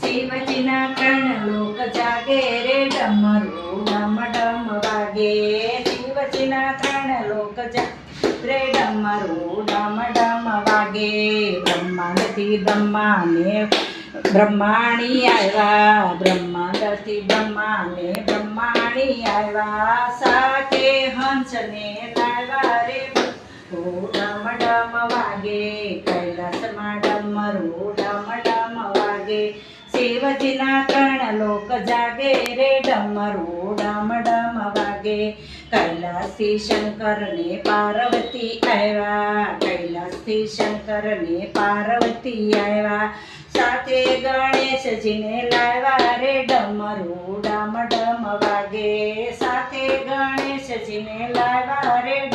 શિવજીના ત્રણ લોક જાગે રે ડમરું ડમ ડમ વાગે. શિવજીના ત્રણ લોક જાગે રે ડમરું ડમ ડમ વાગે. બ્રહ્માંડથી બ્રહ્માને બ્રહ્માણી આવ્યા, બ્રહ્માંડથી બ્રહ્માને બ્રહ્માણી આવ્યા. સાથે હંસને લાવ્યા રે. ઓ ડમ ડમ વાગે, કૈલાસમાં ડમરું વાગે શિવજીના ત્રણ લોક જાગે રે ડમરો ડમ ડમ વાગે. કૈલાસથી શંકરને પાર્વતી આવ્યા. કૈલાસથી શંકરને પાર્વતી આવ્યા. સાથે ગણેશજીને લાવ્યા રે ડમરો ડમ ડમ વાગે. સાથે ગણેશજીને લાવ્યા રે